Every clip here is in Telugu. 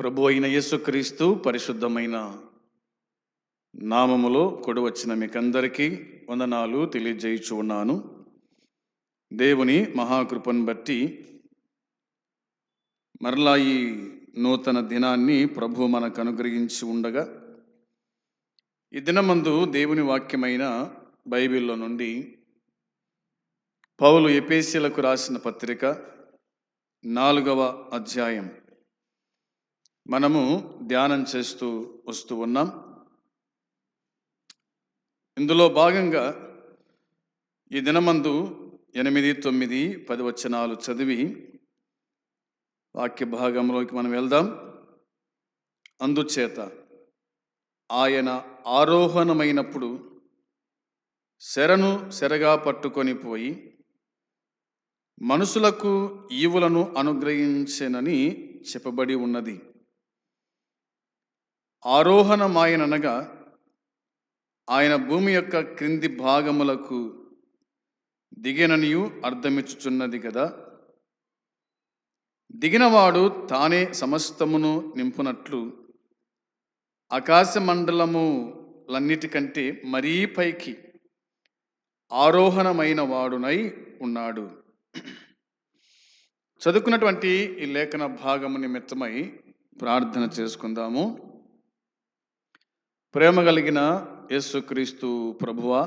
ప్రభు అయిన యేసుక్రీస్తు పరిశుద్ధమైన నామములో కొడవచ్చిన మీకందరికీ వందనాలు తెలియజేయుచు ఉన్నాను. దేవుని మహాకృపను బట్టి మరలా ఈ నూతన దినాన్ని ప్రభు మనకు అనుగ్రహించి ఉండగా ఈ దినమందు దేవుని వాక్యమైన బైబిల్లో నుండి పౌలు ఎపేసీలకు రాసిన పత్రిక నాలుగవ అధ్యాయం మనము ధ్యానం చేస్తూ వస్తూ ఉన్నాం. ఇందులో భాగంగా ఈ దినమందు ఎనిమిది తొమ్మిది పది వచనాలు చదివి వాక్య భాగంలోకి మనం వెళ్దాం. అందుచేత ఆయన ఆరోహణమైనప్పుడు శరను శరగా పట్టుకొని పోయి మనుషులకు ఈవులను అనుగ్రహించనని చెప్పబడి ఉన్నది. ఆరోహణమాయననగా ఆయన భూమి యొక్క క్రింది భాగములకు దిగిననియు అర్థమిచ్చుచున్నది కదా దిగినవాడు తానే సమస్తమును నింపునట్లు ఆకాశ మండలములన్నిటికంటే మరీ పైకి ఆరోహణమైన వాడునై ఉన్నాడు. చదువుకున్నటువంటి ఈ లేఖన భాగము నిమిత్తమై ప్రార్థన చేసుకుందాము. ప్రేమ కలిగిన యేసుక్రీస్తు ప్రభువా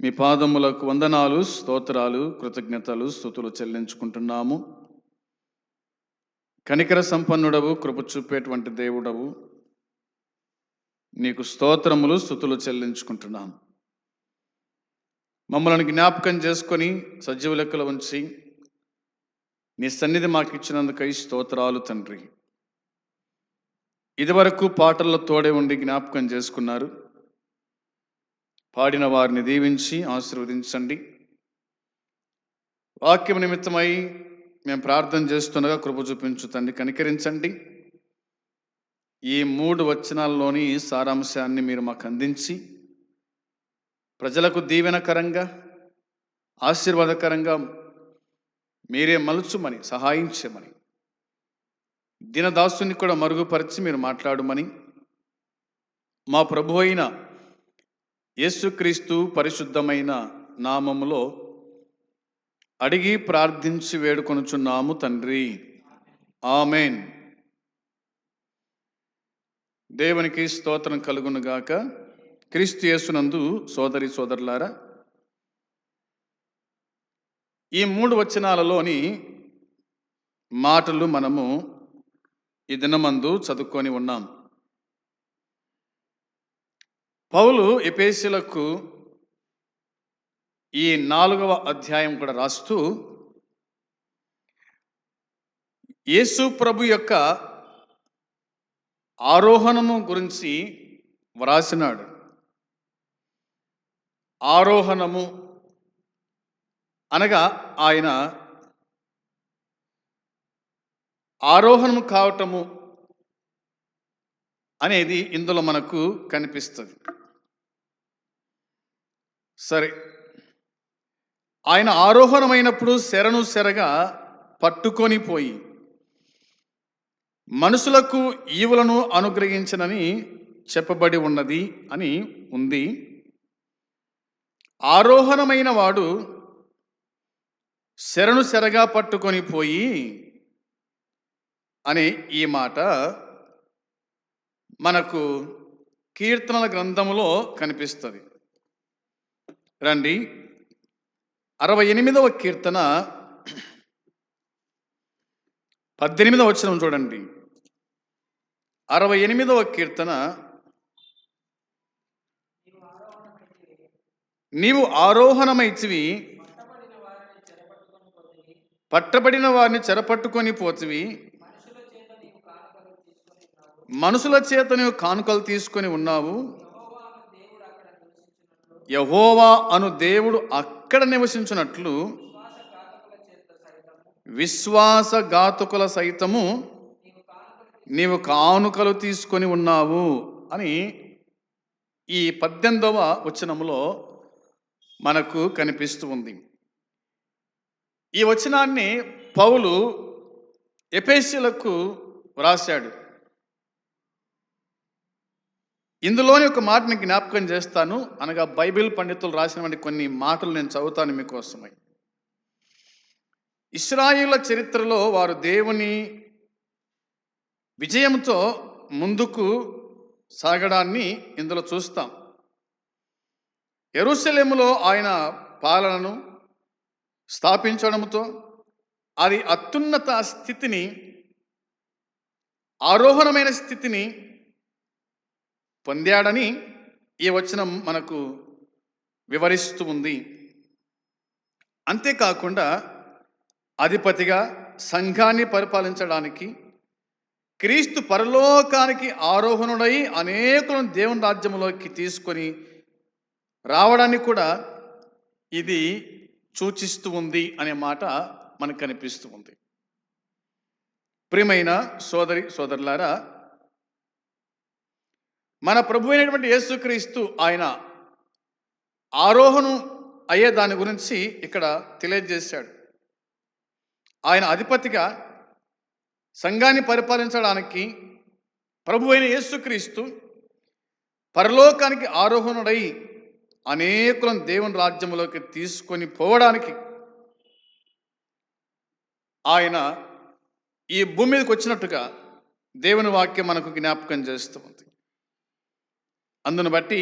మీ పాదములకు వందనాలు స్తోత్రాలు కృతజ్ఞతలు స్థుతులు చెల్లించుకుంటున్నాము. కనికర సంపన్నుడవు కృప చూపేటువంటి దేవుడవు. నీకు స్తోత్రములు స్థుతులు చెల్లించుకుంటున్నాము. మమ్మల్ని జ్ఞాపకం చేసుకొని సజీవ లెక్కలు ఉంచి నీ సన్నిధి మాకు ఇచ్చినందుకై స్తోత్రాలు తండ్రి. ఇదివరకు పాటల్లో తోడే ఉండి జ్ఞాపకం చేసుకున్నారు. పాడిన వారిని దీవించి ఆశీర్వదించండి. వాక్యం నిమిత్తమై మేము ప్రార్థన చేస్తుండగా కృప చూపించు తండ్రి కనికరించండి. ఈ మూడు వచనాల్లోని సారాంశాన్ని మీరు మాకు అందించి ప్రజలకు దీవెనకరంగా ఆశీర్వాదకరంగా మీరే మలుచుమని సహాయించమని దినదాసుని కూడా మరుగుపరిచి మీరు మాట్లాడమని మా ప్రభు అయిన యేసుక్రీస్తు పరిశుద్ధమైన నామములో అడిగి ప్రార్థించి వేడుకొనుచున్నాము తండ్రి. ఆమెన్. దేవునికి స్తోత్రం కలుగునుగాక క్రీస్తు యేసునందు సోదరి సోదరులారా ఈ మూడు వచనాలలోని మాటలు మనము ఈ దినమందు చదువుకొని ఉన్నాం. పౌలు ఎపేసులకు ఈ నాలుగవ అధ్యాయం కూడా రాస్తూ యేసు ప్రభు యొక్క ఆరోహణము గురించి వ్రాసినాడు. ఆరోహణము అనగా ఆయన ఆరోహణము కావటము అనేది ఇందులో మనకు కనిపిస్తుంది. సరే ఆయన ఆరోహణమైనప్పుడు శరణు శరగా పట్టుకొని పోయి మనుషులకు ఈవులను అనుగ్రహించనని చెప్పబడి ఉన్నది అని ఉంది. ఆరోహణమైన వాడు శరణు శరగా పట్టుకొని పోయి అనే ఈ మాట మనకు కీర్తనల గ్రంథములో కనిపిస్తుంది. రండి. అరవై ఎనిమిదవ కీర్తన. పద్దెనిమిదవ వచ్చిన చూడండి. అరవై ఎనిమిదవ కీర్తన. నీవు ఆరోహణమైచివి. పట్టబడిన వారిని చెరపట్టుకొని పోతివి. మనుషుల చేత నీవు కానుకలు తీసుకొని ఉన్నావు. యహోవా అను దేవుడు అక్కడ నివసించినట్లు విశ్వాసఘాతుకుల సైతము నీవు కానుకలు తీసుకొని ఉన్నావు అని ఈ పద్దెనిమిదవ వచనములో మనకు కనిపిస్తూ ఉంది. ఈ వచనాన్ని పౌలు ఎపేసీలకు వ్రాశాడు. ఇందులోని ఒక మాటని జ్ఞాపకం చేస్తాను. అనగా బైబిల్ పండితులు రాసినటువంటి కొన్ని మాటలు నేను చదువుతాను మీకోసమై. ఇస్రాయిల చరిత్రలో వారు దేవుని విజయంతో ముందుకు సాగడాన్ని ఇందులో చూస్తాం. ఎరుసలేములో ఆయన పాలనను స్థాపించడంతో అది అత్యున్నత స్థితిని ఆరోహణమైన స్థితిని పొందాడని ఈ వచనం మనకు వివరిస్తూ ఉంది. అంతేకాకుండా అధిపతిగా సంఘాన్ని పరిపాలించడానికి క్రీస్తు పరలోకానికి ఆరోహణుడై అనేకులను దేవుని రాజ్యంలోకి తీసుకొని రావడానికి కూడా ఇది సూచిస్తూ ఉంది అనే మాట మనకు కనిపిస్తూ ఉంది. ప్రియమైన సోదరి సోదరులారా మన ప్రభు అయినటువంటి యేసుక్రీస్తు ఆయన ఆరోహణం అయ్యే దాని గురించి ఇక్కడ తెలియజేశాడు. ఆయన అధిపతిగా సంఘాన్ని పరిపాలించడానికి ప్రభు అయిన యేసుక్రీస్తు పరలోకానికి ఆరోహణుడై అనేకులను దేవుని రాజ్యంలోకి తీసుకొని పోవడానికి ఆయన ఈ భూమి మీదకి వచ్చినట్టుగా దేవుని వాక్యం మనకు జ్ఞాపకం చేస్తూ ఉంది. అందును బట్టి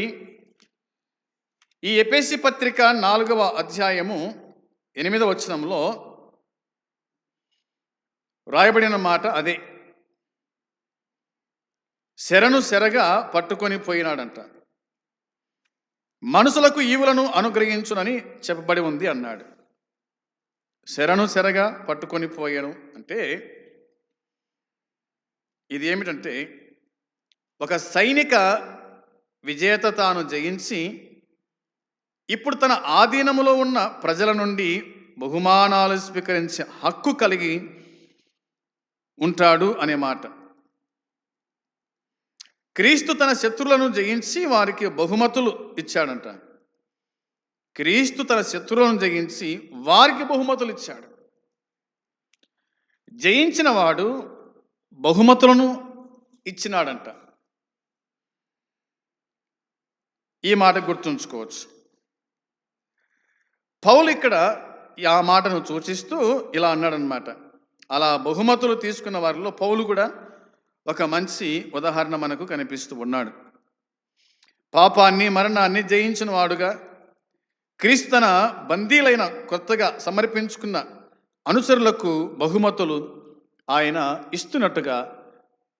ఈ ఎపేసి పత్రిక నాలుగవ అధ్యాయము ఎనిమిదవ వచనంలో రాయబడిన మాట అదే. శరణు శరగా పట్టుకొని పోయినాడంట. మనుషులకు ఈవులను అనుగ్రహించునని చెప్పబడి ఉంది అన్నాడు. శరణు శరగా పట్టుకొని పోయాను అంటే ఇది ఏమిటంటే ఒక సైనిక విజేత తాను జయించి ఇప్పుడు తన ఆధీనములో ఉన్న ప్రజల నుండి బహుమానాలు స్వీకరించే హక్కు కలిగి ఉంటాడు అనే మాట. క్రీస్తు తన శత్రులను జయించి వారికి బహుమతులు ఇచ్చాడంట. క్రీస్తు తన శత్రువులను జయించి వారికి బహుమతులు ఇచ్చాడు. జయించిన వాడు బహుమతులను ఇచ్చినాడంట. ఈ మాట గుర్తుంచుకోవచ్చు. పౌలు ఇక్కడ ఆ మాటను సూచిస్తూ ఇలా అన్నాడనమాట అలా బహుమతులు తీసుకున్న వారిలో పౌలు కూడా ఒక మంచి ఉదాహరణ మనకు కనిపిస్తూ ఉన్నాడు. పాపాన్ని మరణాన్ని జయించిన వాడుగా క్రీస్తన బందీలైన కొత్తగా సమర్పించుకున్న అనుసరులకు బహుమతులు ఆయన ఇస్తున్నట్టుగా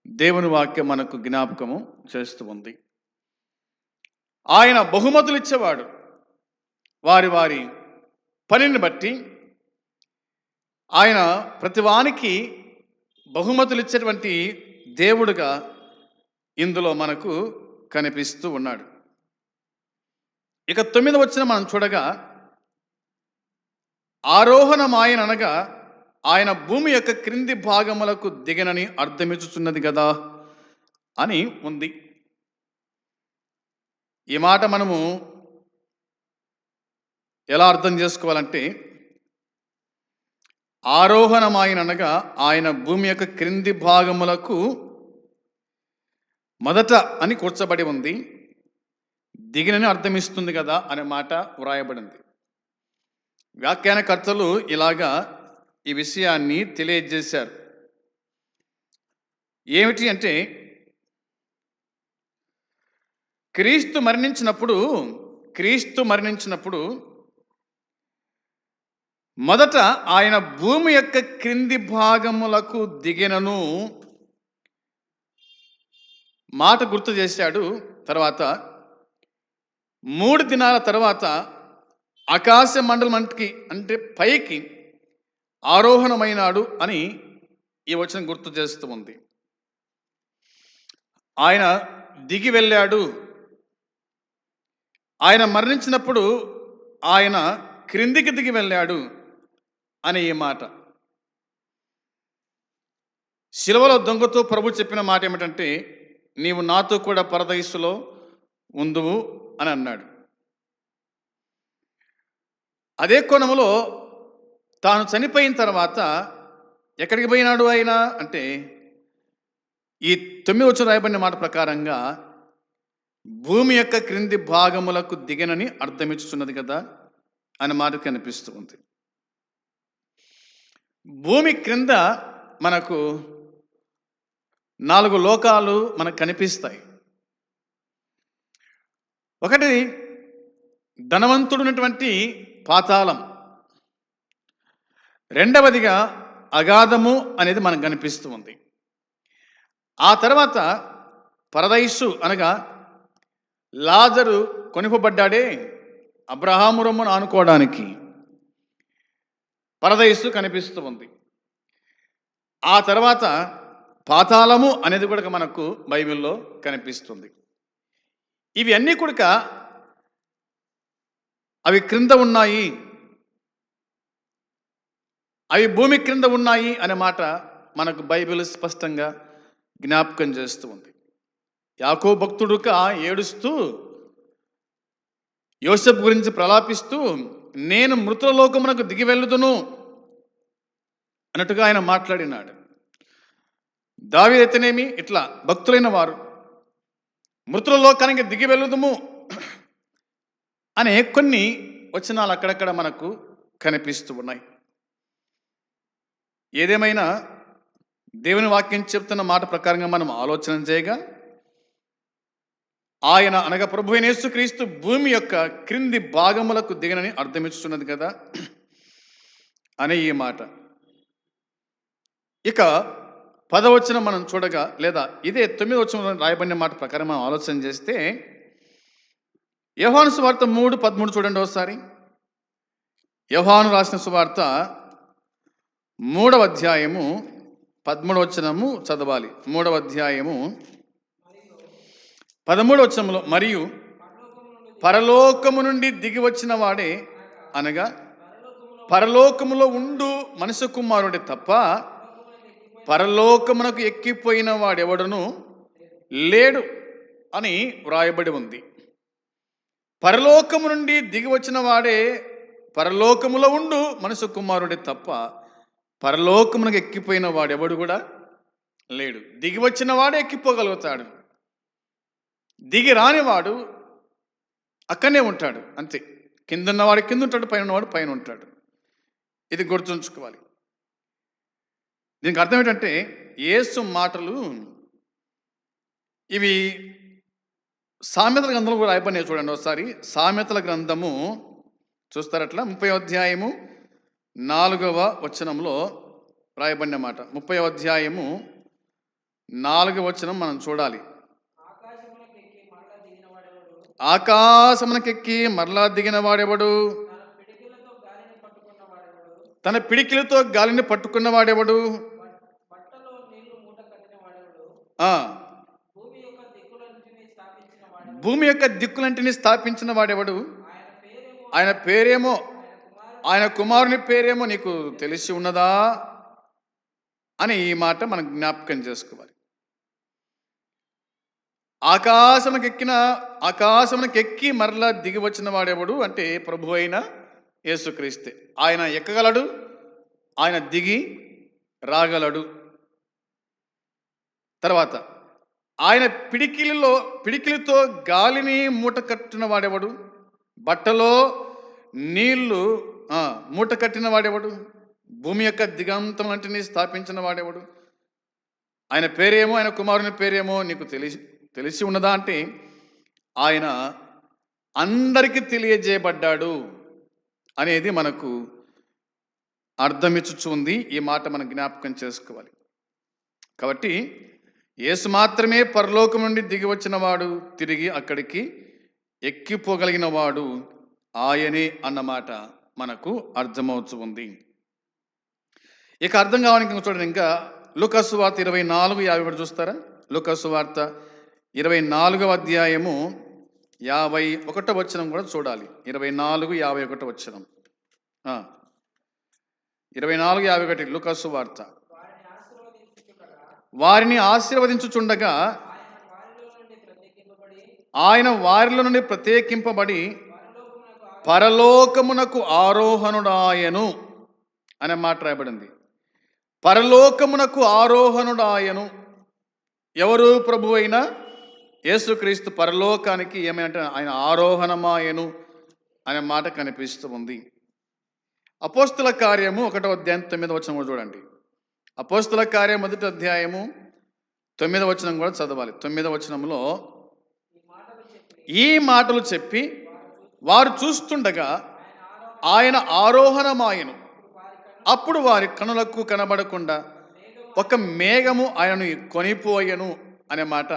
దేవుని వాక్యం మనకు జ్ఞాపకము చేస్తూ ఉంది. ఆయన బహుమతులు ఇచ్చేవాడు వారి వారి పనిని బట్టి ఆయన ప్రతివానికి బహుమతులు ఇచ్చేటువంటి దేవుడుగా ఇందులో మనకు కనిపిస్తూ ఉన్నాడు. ఇక తొమ్మిది వచ్చిన మనం చూడగా ఆరోహణమాయన అనగా ఆయన భూమి యొక్క క్రింది భాగములకు దిగనని అర్థమిచ్చుచున్నది కదా అని ఉంది. ఈ మాట మనము ఎలా అర్థం చేసుకోవాలంటే ఆరోహణమాయన అనగా ఆయన భూమి యొక్క క్రింది భాగములకు మొదట అని కూర్చబడి ఉంది. దిగినని అర్థమిస్తుంది కదా అనే మాట వ్రాయబడింది. వ్యాఖ్యానకర్తలు ఇలాగా ఈ విషయాన్ని తెలియజేశారు. ఏమిటి అంటే క్రీస్తు మరణించినప్పుడు క్రీస్తు మరణించినప్పుడు మొదట ఆయన భూమి యొక్క క్రింది భాగములకు దిగినను మాట గుర్తు చేశాడు. తర్వాత మూడు దినాల తర్వాత ఆకాశ మండలం అంటికి అంటే పైకి ఆరోహణమైనాడు అని ఈ వచనం గుర్తు చేస్తూ ఉంది. ఆయన దిగి వెళ్ళాడు. ఆయన మరణించినప్పుడు ఆయన క్రిందికి దిగి వెళ్ళాడు అనే ఈ మాట. శిలువలో దొంగతో ప్రభు చెప్పిన మాట ఏమిటంటే నీవు నాతో కూడా పరదయస్సులో ఉందువు అని అన్నాడు. అదే కోణంలో తాను చనిపోయిన తర్వాత ఎక్కడికి పోయినాడు ఆయన? అంటే ఈ తొమ్మిది వచ్చిన రాయబడిన మాట ప్రకారంగా భూమి యొక్క క్రింది భాగములకు దిగనని అర్థమిచ్చుతున్నది కదా అనే మాట కనిపిస్తూ ఉంది. భూమి క్రింద మనకు నాలుగు లోకాలు మనకు కనిపిస్తాయి. ఒకటి ధనవంతుడున్నటువంటి పాతాళం. రెండవదిగా అగాధము అనేది మనకు కనిపిస్తూ ఉంది. ఆ తర్వాత పరదైసు అనగా లాజరు కొనిపబడ్డాడే అబ్రహాము అనుకోవడానికి ఆనుకోవడానికి. పరదైసు కనిపిస్తూ ఉంది. ఆ తర్వాత పాతాళము అనేది కూడా మనకు బైబిల్లో కనిపిస్తుంది. ఇవి అన్నీ కూడా అవి క్రింద ఉన్నాయి. అవి భూమి క్రింద ఉన్నాయి అనే మాట మనకు బైబిల్ స్పష్టంగా జ్ఞాపకం చేస్తూ ఉంది. యాకో భక్తుడుక ఏడుస్తూ యోసెఫ్ గురించి ప్రలాపిస్తూ నేను మృతుల లోకమునకు దిగి వెళ్ళుదును అన్నట్టుగా ఆయన మాట్లాడినాడు. దావిదైతేనేమి ఇట్లా భక్తులైన వారు మృతుల లోకానికి దిగి వెళ్ళుదుము అనే కొన్ని వచనాలు అక్కడక్కడ మనకు కనిపిస్తూ ఉన్నాయి. ఏదేమైనా దేవుని వాక్యం చెప్తున్న మాట ప్రకారంగా మనం ఆలోచన చేయగా ఆయన అనగా ప్రభు యేసుక్రీస్తు భూమి యొక్క క్రింది భాగములకు దిగనని అర్థమిస్తున్నది కదా అనే ఈ మాట. ఇక పదవచనం మనం చూడగా లేదా ఇదే తొమ్మిది వచ్చిన రాయబడిన మాట ప్రకారం మనం ఆలోచన చేస్తే యోహాను సువార్త మూడు పదమూడు చూడండి ఒకసారి. యోహాను రాసిన సువార్త మూడవ అధ్యాయము పదమూడవచనము చదవాలి. మూడవ అధ్యాయము పదమూడవ వచనంలో మరియు పరలోకము నుండి దిగి వచ్చిన వాడే అనగా పరలోకములో ఉండు మనుష్య కుమారుడే తప్ప పరలోకమునకు ఎక్కిపోయిన వాడెవడును లేడు అని వ్రాయబడి ఉంది. పరలోకము నుండి దిగి వచ్చిన వాడే పరలోకములో ఉండు మనుష్య కుమారుడే తప్ప పరలోకమునకు ఎక్కిపోయిన వాడెవడు కూడా లేడు. దిగి వచ్చిన వాడే ఎక్కిపోగలుగుతాడు. దిగి రానివాడు అక్కడనే ఉంటాడు అంతే. కింద ఉన్నవాడు కింద ఉంటాడు పైన ఉన్నవాడు పైన ఉంటాడు ఇది గుర్తుంచుకోవాలి. దీనికి అర్థం ఏంటంటే ఏసు మాటలు ఇవి సామెతల గ్రంథంలో కూడా రాయబడినాయి చూడండి ఒకసారి. సామెతల గ్రంథము చూస్తారట్లా? ముప్పై అధ్యాయము నాలుగవ వచనంలో రాయబడిన మాట. ముప్పై అధ్యాయము నాలుగవ వచనం మనం చూడాలి. ఆకాశమునకెక్కి మరలా దిగిన వాడెవడు తన పిడికిలతో గాలిని పట్టుకున్న వాడెవడు భూమి యొక్క దిక్కులంటిని స్థాపించిన వాడెవడు ఆయన పేరేమో ఆయన కుమారుని పేరేమో నీకు తెలిసి ఉన్నదా? అని ఈ మాట మనం జ్ఞాపకం చేసుకోవాలి. ఆకాశమునకెక్కిన ఆకాశమునకెక్కి మరలా దిగి వచ్చిన వాడెవడు అంటే ప్రభు అయిన యేసుక్రీస్తే. ఆయన ఎక్కగలడు? ఆయన దిగి రాగలడు. తర్వాత ఆయన పిడికిలిలో పిడికిలితో గాలిని మూట కట్టిన వాడెవడు? బట్టలో నీళ్ళు మూట కట్టిన వాడెవడు? భూమి యొక్క దిగంతం వంటిని స్థాపించిన వాడెవడు? ఆయన పేరేమో ఆయన కుమారుని పేరేమో నీకు తెలిసి తెలిసి ఉన్నదా అంటే ఆయన అందరికీ తెలియజేయబడ్డాడు అనేది మనకు అర్థమిచ్చుచుంది. ఈ మాట మనం జ్ఞాపకం చేసుకోవాలి. కాబట్టి యేసు మాత్రమే పరలోకం నుండి దిగి వచ్చిన వాడు తిరిగి అక్కడికి ఎక్కిపోగలిగిన వాడు ఆయనే అన్నమాట మనకు అర్థమవుతూ ఉంది ఇక అర్థం కావడానికి చూడండి ఇంకా లుకసు వార్త ఇరవై నాలుగు యాభై ఒకటి చూస్తారా? లుకసు వార్త ఇరవై నాలుగవ అధ్యాయము యాభై ఒకటో వచనం కూడా చూడాలి. ఇరవై నాలుగు యాభై ఒకటో వచనం. ఇరవై నాలుగు యాభై ఒకటి లుకసు వార్త. వారిని ఆశీర్వదించుచుండగా ఆయన వారిలో నుండి ప్రత్యేకింపబడి పరలోకమునకు ఆరోహణుడాయను అనే మాట రాయబడింది. పరలోకమునకు ఆరోహణుడాయను. ఎవరు ప్రభు అయినా యేసుక్రీస్తు పరలోకానికి ఏమైనా ఆయన ఆరోహణమాయను అనే మాట కనిపిస్తూ ఉంది. అపోస్తుల కార్యము ఒకటో అధ్యాయం తొమ్మిది వచనం చూడండి. అపోస్తుల కార్యం మొదటి అధ్యాయము తొమ్మిది వచనం కూడా చదవాలి. తొమ్మిది వచనంలో ఈ మాటలు చెప్పి వారు చూస్తుండగా ఆయన ఆరోహణమాయను. అప్పుడు వారి కనులకు కనబడకుండా ఒక మేఘము ఆయనను కొనిపోయెను అనే మాట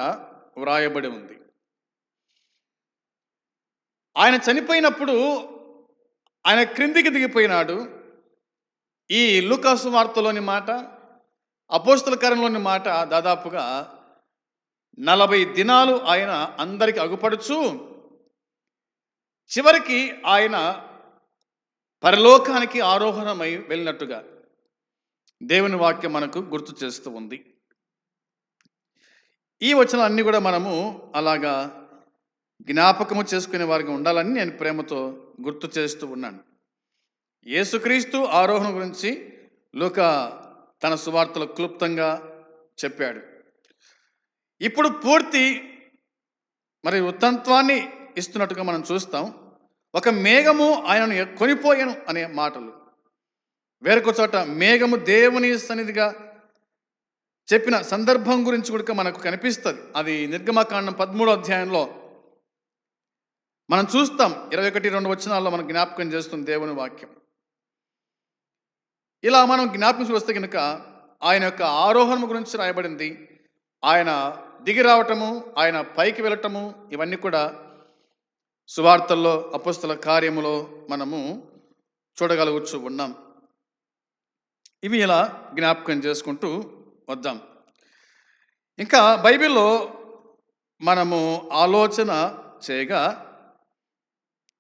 వ్రాయబడి ఉంది. ఆయన చనిపోయినప్పుడు ఆయన క్రిందికి దిగిపోయినాడు. ఈ లుకాసు వార్తలోని మాట అపోస్తల మాట దాదాపుగా నలభై దినాలు ఆయన అందరికి అగుపడుచు చివరికి ఆయన పరలోకానికి ఆరోహణమై వెళ్ళినట్టుగా దేవుని వాక్యం మనకు గుర్తు చేస్తూ ఉంది. ఈ వచనాలన్నీ కూడా మనము అలాగా జ్ఞాపకము చేసుకునే వారికి ఉండాలని నేను ప్రేమతో గుర్తు చేస్తూ ఉన్నాను. యేసుక్రీస్తు ఆరోహణ గురించి లూక తన సువార్తలు క్లుప్తంగా చెప్పాడు. ఇప్పుడు పూర్తి మరి వృత్తంత్వాన్ని ఇస్తున్నట్టుగా మనం చూస్తాం. ఒక మేఘము ఆయనను కొనిపోయాను అనే మాటలు. వేరొక చోట మేఘము దేవుని సన్నిధిగా చెప్పిన సందర్భం గురించి కూడా మనకు కనిపిస్తుంది. అది నిర్గమకాండం పదమూడో అధ్యాయంలో మనం చూస్తాం. ఇరవై ఒకటి రెండు వచనాల్లో మనం జ్ఞాపకం చేస్తుంది దేవుని వాక్యం. ఇలా మనం జ్ఞాపకం వస్తే కనుక ఆయన యొక్క ఆరోహణం గురించి రాయబడింది. ఆయన దిగి రావటము ఆయన పైకి వెళ్ళటము ఇవన్నీ కూడా సువార్తల్లో అపస్తుల కార్యములో మనము చూడగలుగుతూ ఉన్నాం. ఇవి ఇలా జ్ఞాపకం చేసుకుంటూ వద్దాం. ఇంకా బైబిల్లో మనము ఆలోచన చేయగా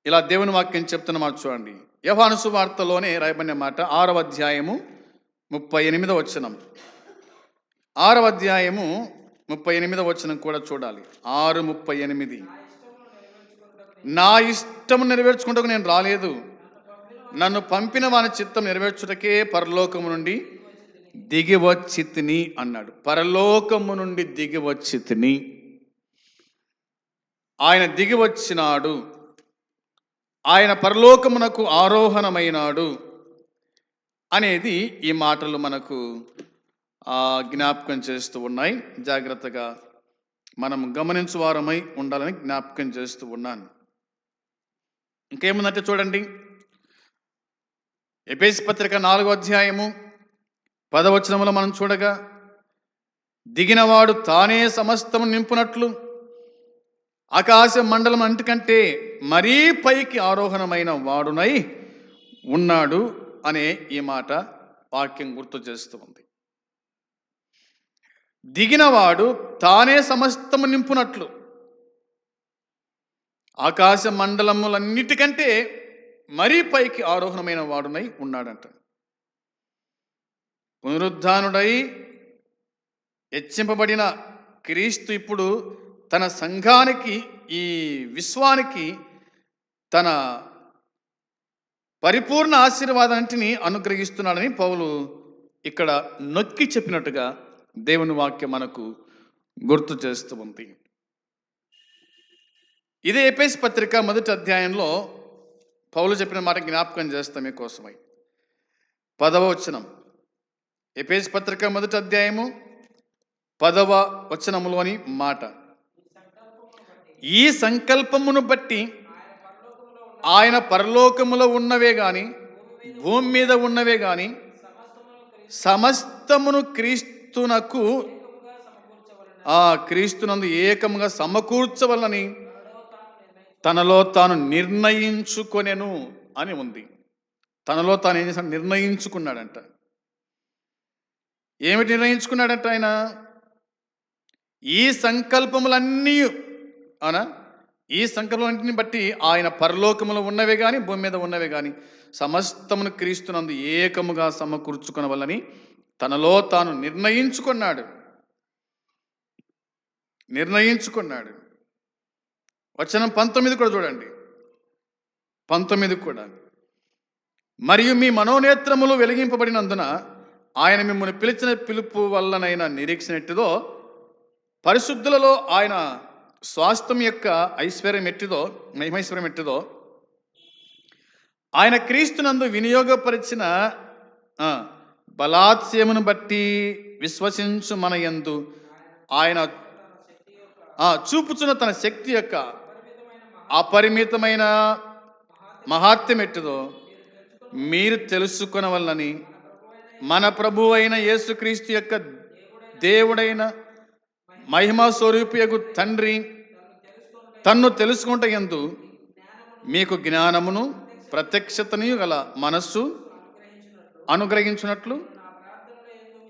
ఇలా దేవుని వాక్యం చెప్తున్న మాట చూడండి. యహాను వార్తలోనే రాయబడిన మాట ఆరవ అధ్యాయము ముప్పై ఎనిమిదవ వచనం. ఆరవ అధ్యాయము ముప్పై ఎనిమిదవ వచనం కూడా చూడాలి. ఆరు ముప్పై ఎనిమిది. నా ఇష్టం నెరవేర్చుకుంటకు నేను రాలేదు. నన్ను పంపిన వాని చిత్తం నెరవేర్చుటకే పరలోకము నుండి దిగివచ్చితిని అన్నాడు. పరలోకము నుండి దిగివచ్చితిని. ఆయన దిగివచ్చినాడు. ఆయన పరలోకమునకు ఆరోహణమైనాడు అనేది ఈ మాటలు మనకు జ్ఞాపకం చేస్తూ ఉన్నాయి. జాగ్రత్తగా మనం గమనించువారమై ఉండాలని జ్ఞాపకం చేస్తూ ఉన్నాను. ఇంకేముందంటే చూడండి. ఎపేసి పత్రిక నాలుగో అధ్యాయము పదవచనములో మనం చూడగా దిగినవాడు తానే సమస్తము నింపునట్లు ఆకాశ మండలం అంటికంటే మరీ పైకి ఆరోహణమైన వాడునై ఉన్నాడు అనే ఈ మాట వాక్యం గుర్తు చేస్తూ ఉంది. దిగినవాడు తానే సమస్తము నింపునట్లు ఆకాశ మండలములన్నిటికంటే మరీ పైకి ఆరోహణమైన వాడునై ఉన్నాడంట. పునరుద్ధానుడై హెచ్చింపబడిన క్రీస్తు ఇప్పుడు తన సంఘానికి ఈ విశ్వానికి తన పరిపూర్ణ ఆశీర్వాదాంటిని అనుగ్రహిస్తున్నాడని పౌలు ఇక్కడ నొక్కి చెప్పినట్టుగా దేవుని వాక్యం మనకు గుర్తు చేస్తూ ఉంది. ఇదే ఎపేస్ పత్రిక మొదటి అధ్యాయంలో పౌలు చెప్పిన మాట జ్ఞాపకం చేస్తాం మీకోసమై. పదవ ఎపేజ్ పత్రిక మొదటి అధ్యాయము పదవ వచనములోని మాట. ఈ సంకల్పమును బట్టి ఆయన పరలోకములో ఉన్నవే కానీ భూమి మీద ఉన్నవే కానీ సమస్తమును క్రీస్తునకు ఆ క్రీస్తునందు ఏకముగా సమకూర్చవలని తనలో తాను నిర్ణయించుకొనెను అని ఉంది. తనలో తాను ఏం చేశాడు? నిర్ణయించుకున్నాడంట. ఏమిటి నిర్ణయించుకున్నాడంట ఆయన? ఈ సంకల్పములన్నీ అవునా? ఈ సంకల్పములన్నింటిని బట్టి ఆయన పరలోకములో ఉన్నవే కానీ భూమి మీద ఉన్నవే కానీ సమస్తమును క్రీస్తునందు ఏకముగా సమకూర్చుకొనవలని తనలో తాను నిర్ణయించుకున్నాడు. నిర్ణయించుకున్నాడు. వచనం పంతొమ్మిది కూడా చూడండి. పంతొమ్మిది కూడా. మరియు మీ మనోనేత్రములు వెలిగింపబడినందున ఆయన మిమ్మల్ని పిలిచిన పిలుపు వల్లనైనా నిరీక్షణ ఎట్టిదో పరిశుద్ధులలో ఆయన స్వాస్థ్యం యొక్క ఐశ్వర్యం ఎట్టిదో మహిమైశ్వర్యం ఎట్టిదో ఆయన క్రీస్తునందు వినియోగపరిచిన బలాత్స్యమును బట్టి విశ్వసించు మన యందు ఆయన చూపుచున్న తన శక్తి యొక్క అపరిమితమైన మహాత్యం ఎట్టిదో మీరు తెలుసుకునవల్లని మన ప్రభు అయిన యేసుక్రీస్తు యొక్క దేవుడైన మహిమా స్వరూపియకు తండ్రి తన్ను తెలుసుకుంట ఎందు మీకు జ్ఞానమును ప్రత్యక్షతని గల మనస్సు అనుగ్రహించినట్లు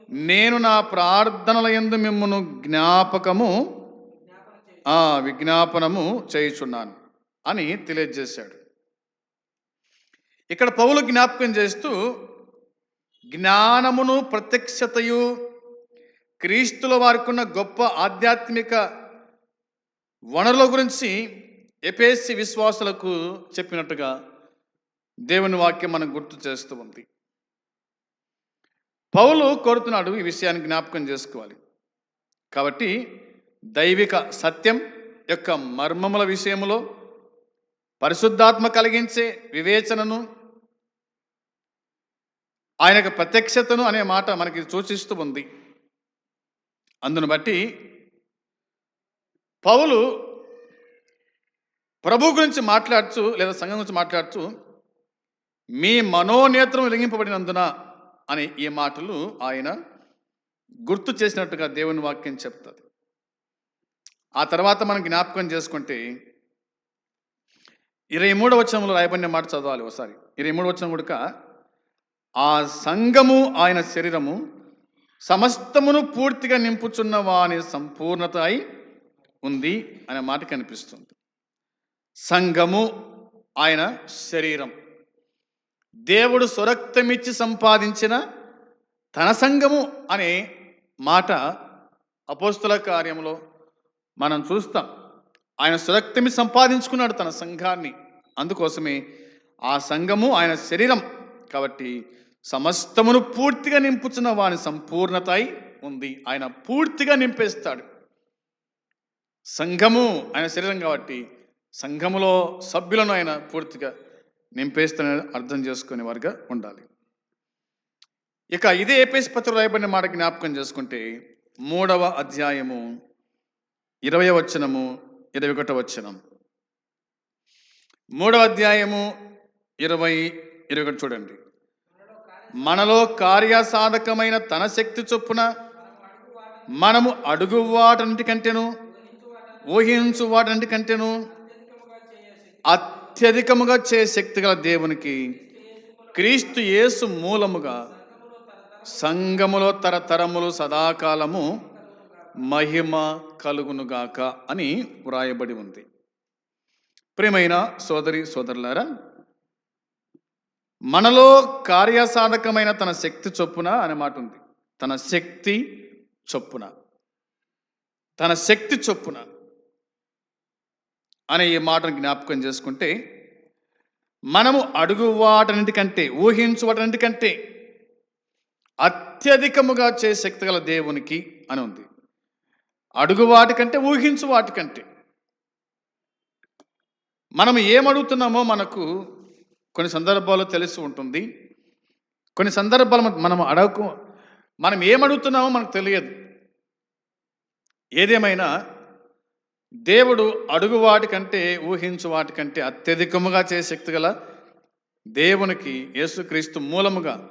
నేను నా ప్రార్థనల ఎందు మిమ్మను జ్ఞాపకము ఆ విజ్ఞాపనము చేయుచున్నాను అని తెలియజేశాడు. ఇక్కడ పౌలు జ్ఞాపకం చేస్తూ జ్ఞానమును ప్రత్యక్షతయు క్రీస్తుల వారికున్న గొప్ప ఆధ్యాత్మిక వనరుల గురించి ఎపేసి విశ్వాసులకు చెప్పినట్టుగా దేవుని వాక్యం మనం గుర్తు చేస్తూ ఉంది. పౌలు కోరుతున్నాడు ఈ విషయాన్ని జ్ఞాపకం చేసుకోవాలి. కాబట్టి దైవిక సత్యం యొక్క మర్మముల విషయంలో పరిశుద్ధాత్మ కలిగించే వివేచనను ఆయన యొక్క ప్రత్యక్షతను అనే మాట మనకి సూచిస్తూ ఉంది. అందును బట్టి పౌలు ప్రభు గురించి మాట్లాడుతూ లేదా సంఘం గురించి మాట్లాడుచు మీ మనోనేత్రం వెలిగింపబడినందున అనే ఈ మాటలు ఆయన గుర్తు చేసినట్టుగా దేవుని వాక్యం చెప్తుంది. ఆ తర్వాత మనం జ్ఞాపకం చేసుకుంటే ఇరవై మూడవ వచనంలో రాయబడిన మాట చదవాలి ఒకసారి. ఇరవై మూడవ వచనం కూడా ఆ సంఘము ఆయన శరీరము సమస్తమును పూర్తిగా నింపుచున్న వాని సంపూర్ణత అయి ఉంది అనే మాట కనిపిస్తుంది. సంఘము ఆయన శరీరం. దేవుడు స్వరక్తమిచ్చి సంపాదించిన తన సంఘము అనే మాట అపోస్తుల కార్యంలో మనం చూస్తాం. ఆయన స్వరక్తమి సంపాదించుకున్నాడు తన సంఘాన్ని. అందుకోసమే ఆ సంఘము ఆయన శరీరం కాబట్టి సమస్తమును పూర్తిగా నింపుచున్న వాని సంపూర్ణత ఉంది. ఆయన పూర్తిగా నింపేస్తాడు. సంఘము ఆయన శరీరం కాబట్టి సంఘములో సభ్యులను ఆయన పూర్తిగా నింపేస్తానని అర్థం చేసుకునే వారిగా ఉండాలి. ఇక ఇదే ఏపీఎస్ పత్రిక రాయబడిన మాట జ్ఞాపకం చేసుకుంటే మూడవ అధ్యాయము ఇరవై వచనము ఇరవై ఒకటో వచనం. మూడవ అధ్యాయము ఇరవై ఇరవై ఒకటి చూడండి. మనలో కార్యసాధకమైన తన శక్తి చొప్పున మనము అడుగు వాటన్నిటికంటేను ఊహించు వాటన్నిటికంటేను అత్యధికముగా చే శక్తి గల దేవునికి క్రీస్తు యేసు మూలముగా సంగములో తరతరములు సదాకాలము మహిమ కలుగునుగాక అని వ్రాయబడి ఉంది. ప్రియమైన సోదరి సోదరులారా మనలో కార్యసాధకమైన తన శక్తి చొప్పున అనే మాట ఉంది. తన శక్తి చొప్పున. తన శక్తి చొప్పున అనే ఈ మాటను జ్ఞాపకం చేసుకుంటే మనము అడుగు వాటన్నిటికంటే ఊహించు వాటన్నిటికంటే అత్యధికముగా చే శక్తి గల దేవునికి అని ఉంది. అడుగు వాటికంటే ఊహించు వాటికంటే. మనం ఏమడుగుతున్నామో మనకు కొన్ని సందర్భాల్లో తెలిసి ఉంటుంది. కొన్ని సందర్భాలు మనం అడగకు మనం ఏమడుగుతున్నామో మనకు తెలియదు. ఏదేమైనా దేవుడు అడుగు వాటికంటే ఊహించు వాటికంటే అత్యధికముగా చేసే శక్తి గల దేవునికి యేసుక్రీస్తు మూలముగా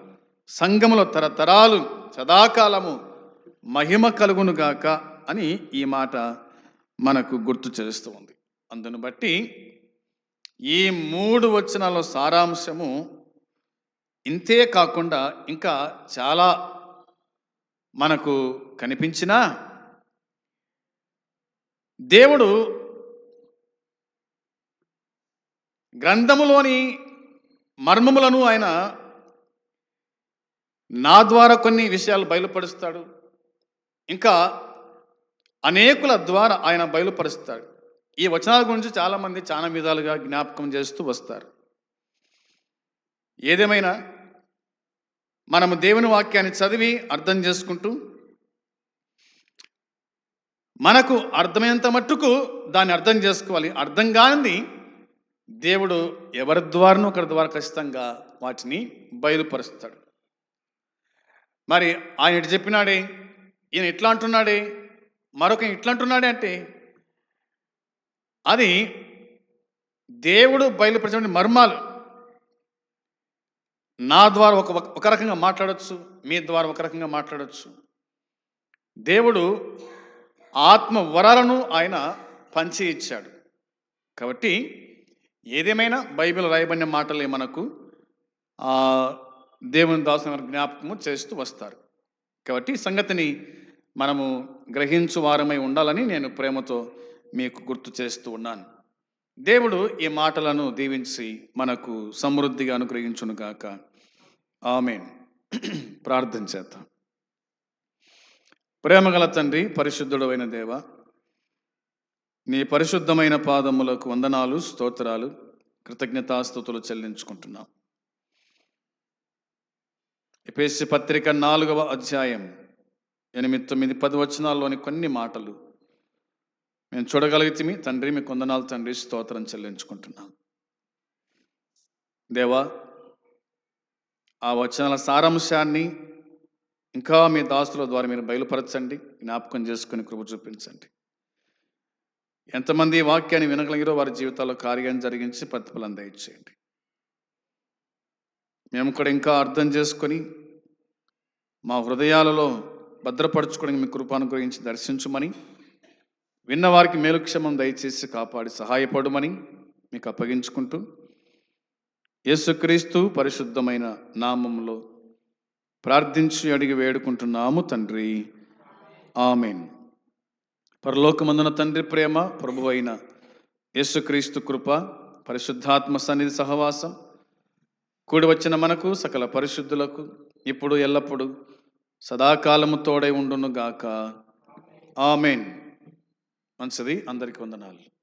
సంఘములో తరతరాలు సదాకాలము మహిమ కలుగునుగాక అని ఈ మాట మనకు గుర్తు చేస్తూ ఉంది. అందును బట్టి ఈ మూడు వచనాల సారాంశము ఇంతే కాకుండా ఇంకా చాలా మనకు కనిపించిన దేవుడు గ్రంథములోని మర్మములను ఆయన నా ద్వారా కొన్ని విషయాలు బయలుపరుస్తాడు. ఇంకా అనేకుల ద్వారా ఆయన బయలుపరుస్తాడు. ఈ వచనాల గురించి చాలామంది చాలా విధాలుగా జ్ఞాపకం చేస్తూ వస్తారు. ఏదేమైనా మనము దేవుని వాక్యాన్ని చదివి అర్థం చేసుకుంటూ మనకు అర్థమైనంత మట్టుకు దాన్ని అర్థం చేసుకోవాలి. అర్థం కానిది దేవుడు ఎవరి ద్వారానో ఒకరి ద్వారా ఖచ్చితంగా వాటిని బయలుపరుస్తాడు. మరి ఆయన ఇటు చెప్పినాడే ఈయన ఇట్లా అంటున్నాడే మరొక ఇట్లా అంటున్నాడే అంటే అది దేవుడు బయలుపరిచిన మర్మాలు. నా ద్వారా ఒక ఒక రకంగా మాట్లాడచ్చు మీ ద్వారా ఒక రకంగా మాట్లాడచ్చు. దేవుడు ఆత్మ వరాలను ఆయన పంచి ఇచ్చాడు. కాబట్టి ఏదేమైనా బైబిల్ రాయబడిన మాటలే మనకు దేవుని దాసుని జ్ఞాపకము చేస్తూ వస్తారు. కాబట్టి సంగతిని మనము గ్రహించు వారమై ఉండాలని నేను ప్రేమతో మీకు గుర్తు చేస్తూ ఉన్నాను. దేవుడు ఈ మాటలను దీవించి మనకు సమృద్ధిగా అనుగ్రహించును గాక. ఆమె ప్రార్థన చేద్దాం. ప్రేమగల తండ్రి పరిశుద్ధుడమైన దేవ నీ పరిశుద్ధమైన పాదములకు వందనాలు స్తోత్రాలు కృతజ్ఞతాస్థుతులు చెల్లించుకుంటున్నాం. ఎపేసి పత్రిక నాలుగవ అధ్యాయం ఎనిమిది తొమ్మిది పది వచనాల్లోని కొన్ని మాటలు మేము చూడగలిగితే మీ తండ్రి మీ కొందనాలు తండ్రి స్తోత్రం చెల్లించుకుంటున్నాం. దేవా ఆ వచనాల సారాంశాన్ని ఇంకా మీ దాసుల ద్వారా మీరు బయలుపరచండి. జ్ఞాపకం చేసుకుని కృప చూపించండి. ఎంతమంది వాక్యాన్ని వినగలిగిరో వారి జీవితాల్లో కార్యాన్ని జరిగించి ప్రతిఫలం దయచేయండి. మేము కూడా ఇంకా అర్థం చేసుకొని మా హృదయాలలో భద్రపరచుకోవడానికి మీ కృపాను గురించి దర్శించుమని విన్నవారికి మేలుక్షమం దయచేసి కాపాడి సహాయపడమని మీకు అప్పగించుకుంటూ యేసుక్రీస్తు పరిశుద్ధమైన నామంలో ప్రార్థించి అడిగి వేడుకుంటున్నాము తండ్రి. ఆమెన్. పరలోకమందున తండ్రి ప్రేమ ప్రభు అయిన యేసుక్రీస్తు కృప పరిశుద్ధాత్మ సన్నిధి సహవాసం కూడి వచ్చిన మనకు సకల పరిశుద్ధులకు ఇప్పుడు ఎల్లప్పుడూ సదాకాలము తోడై ఉండును గాక ఆమెన్. మంచిది. అందరికి వందనాలు.